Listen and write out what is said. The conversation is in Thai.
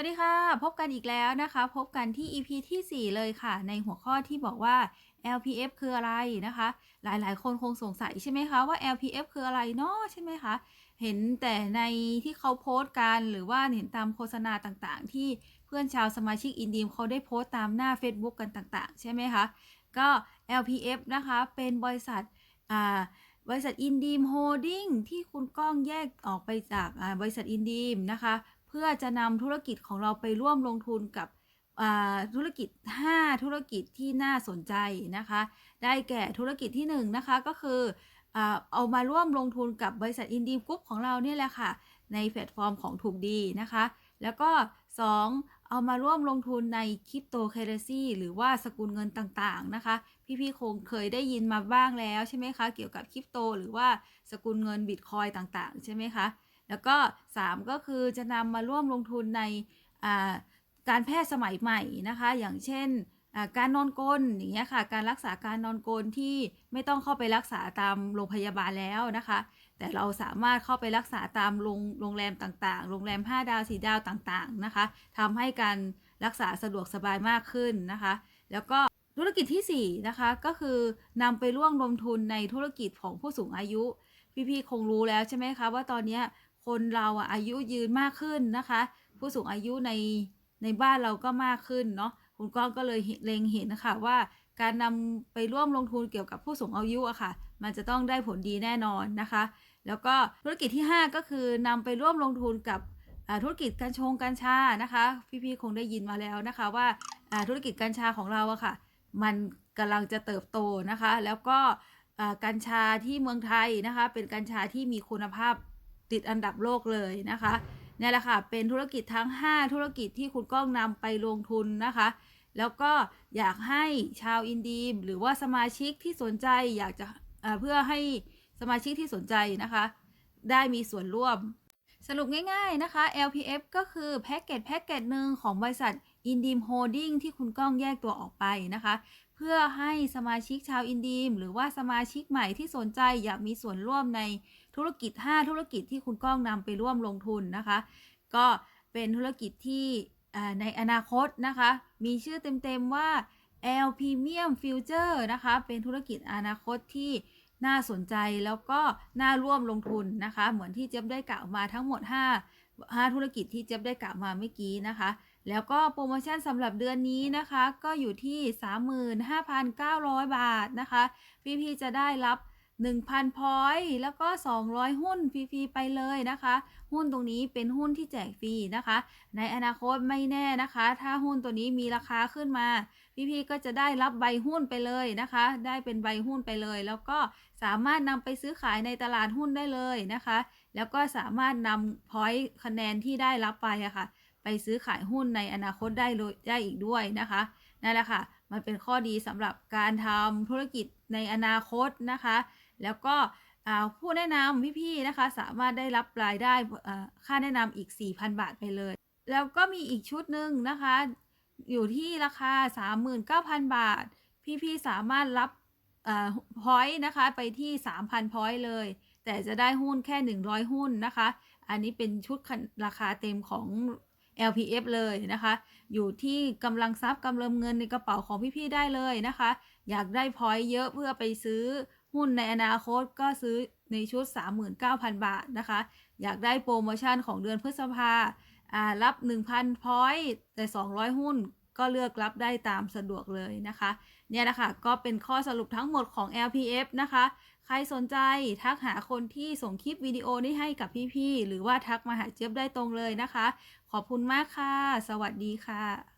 วัสดีค่ะ พบกันอีกแล้วนะคะ พบกันที่ EP ที่ 4 เลยค่ะ ในหัวข้อที่บอกว่า LPF คืออะไรนะคะ หลายๆ คนคงสงสัยใช่ไหมคะว่า LPF คืออะไรเนาะใช่ไหมคะเห็นแต่ในที่เขาโพสต์กันหรือว่าเห็นตามโฆษณาต่างๆ ที่เพื่อนชาวสมาชิกอินดีมเขาได้โพสต์ตามหน้า Facebook กันต่างๆ ใช่ไหมคะ ก็ LPF นะคะเป็นบริษัทอ่าบริษัทอินดีมโฮดดิ้งที่คุณก้องแยกออกไปจากบริษัทอินดีมนะคะ เพื่อจะนำธุรกิจของเราไปร่วมลงทุนกับธุรกิจ 5 ธุรกิจที่น่าสนใจนะคะ ได้แก่ธุรกิจที่ 1 นะคะก็คืออเอามาร่วมลงทุนกับบริษัทอินดีมกรุ๊ปของเราเนี่ยแหละค่ะ ในแพลตฟอร์มของถูกดีนะคะ แล้วก็ 2 เอามาร่วมลงทุนในคริปโตเคเรซีหรือว่าสกุลเงินต่างๆนะคะ พี่ๆคงเคยได้ยินมาบ้างแล้วใช่ไหมคะ เกี่ยวกับคริปโต หรือว่าสกุลเงินบิตคอยต่างๆ ใช่ไหมคะ แล้วก็ 3 ก็คือจะนำมาร่วมลงทุนในการแพทย์สมัยใหม่นะคะ อย่างเช่นการนอนกลนอย่างเงี้ยค่ะ การรักษาการนอนกลนที่ไม่ต้องเข้าไปรักษาตามโรงพยาบาลแล้วนะคะ แต่เราสามารถเข้าไปรักษาตามโรงโรงแรมต่างๆ โรงแรม 5 ดาว4ดาวต่างๆนะคะทำให้การรักษาสะดวกสบายมากขึ้นนะคะ แล้วก็ธุรกิจที่ 4 นะคะ ก็คือนำไปร่วมลงทุนในธุรกิจของผู้สูงอายุ พี่ๆคงรู้แล้วใช่ไหมคะว่าตอนเนี้ย คนเราอะอายุยืนมากขึ้นนะคะ ผู้สูงอายุในในบ้านเราก็มากขึ้นเนาะคุณก้องก็เลยเล็งเห็นนะคะว่าการนำไปร่วมลงทุนเกี่ยวกับผู้สูงอายุอะค่ะ มันจะต้องได้ผลดีแน่นอนนะคะ แล้วก็ธุรกิจที่ 5 ก็คือนำไปร่วมลงทุนกับธุรกิจกัญชงกัญชานะคะ พี่ๆคงได้ยินมาแล้วนะคะว่าธุรกิจกัญชาของเราอะค่ะ มันกำลังจะเติบโตนะคะ แล้วก็อ่ากัญชาที่เมืองไทยนะคะ เป็นกัญชาที่มีคุณภาพ ติดอันดับโลกเลยนะคะนี่แหละค่ะเป็นธุรกิจทั้ง 5 ธุรกิจที่คุณก้องนำไปลงทุนนะคะ แล้วก็อยากให้ชาวอินดีมหรือว่าสมาชิกที่สนใจอยากจะเพื่อให้สมาชิกที่สนใจนะคะ ได้มีส่วนร่วม สรุปง่ายๆนะคะ LPF ก็คือแพ็กเกจแพ็กเกจหนึ่งของบริษัท i n d e m Holding ที่คุณก้องแยกตัวออกไปนะคะ เพื่อให้สมาชิกชาวอินดีม หรือว่าสมาชิกใหม่ที่สนใจอยากมีส่วนร่วมในธุรกิจ 5 ธุรกิจที่คุณก้องนำไปร่วมลงทุนนะคะ ก็เป็นธุรกิจที่ในอนาคตนะคะ มีชื่อเต็มๆว่า L Premium Future นะคะ เป็นธุรกิจอนาคตที่น่าสนใจแล้วก็น่าร่วมลงทุนนะคะ เหมือนที่เจ๊บได้กล่าวมาทั้งหมด 5 5 ธุรกิจที่เจ๊บได้กล่าวมาเมื่อกี้นะคะ แล้วก็โปรโมชั่นสำหรับเดือนนี้นะคะ ก็อยู่ที่ 35,900 บาทนะคะ พี่ๆจะได้รับ 1,000 พอยต์แล้วก็ 200 หุ้นฟรีๆไปเลยนะคะ หุ้นตรงนี้เป็นหุ้นที่แจกฟรีนะคะ ในอนาคตไม่แน่นะคะ ถ้าหุ้นตัวนี้มีราคาขึ้นมา พี่ๆก็จะได้รับใบหุ้นไปเลยนะคะ ได้เป็นใบหุ้นไปเลย แล้วก็สามารถนำไปซื้อขายในตลาดหุ้นได้เลยนะคะ แล้วก็สามารถนำพอยต์คะแนนที่ได้รับไปอะค่ะ ไปซื้อขายหุ้นในอนาคตได้เลยได้อีกด้วยนะคะนั่นแหละค่ะ มันเป็นข้อดีสำหรับการทำธุรกิจในอนาคตนะคะ แล้วก็ผู้แนะนำพี่ๆนะคะ สามารถได้รับรายได้ค่าแนะนำอีก 4,000 บาทไปเลย แล้วก็มีอีกชุดหนึ่งนะคะ อยู่ที่ราคา 39,000 บาท พี่ๆสามารถรับพอยต์นะคะไปที่ 3,000พอยต์เลย แต่จะได้หุ้นแค่ 100 หุ้นนะคะ อันนี้เป็นชุดราคาเต็มของ LPF เลยนะคะ อยู่ที่กำลังทรัพย์กำลังเงินในกระเป๋าของพี่ๆได้เลยนะคะ อยากได้พอยต์เยอะเพื่อไปซื้อหุ้นในอนาคตก็ซื้อในชุด 39,000 บาทนะคะ อยากได้โปรโมชั่นของเดือนพฤษภาอ่ารับ 1,000 พอยต์แต่ 200 หุ้น ก็เลือกรับได้ตามสะดวกเลยนะคะ เนี่ยนะคะก็เป็นข้อสรุปทั้งหมดของ LPF นะคะ ใครสนใจทักหาคนที่ส่งคลิปวิดีโอนี้ให้กับพี่ๆ หรือว่าทักมาหาเจี๊ยบได้ตรงเลยนะคะ ขอบคุณมากค่ะ สวัสดีค่ะ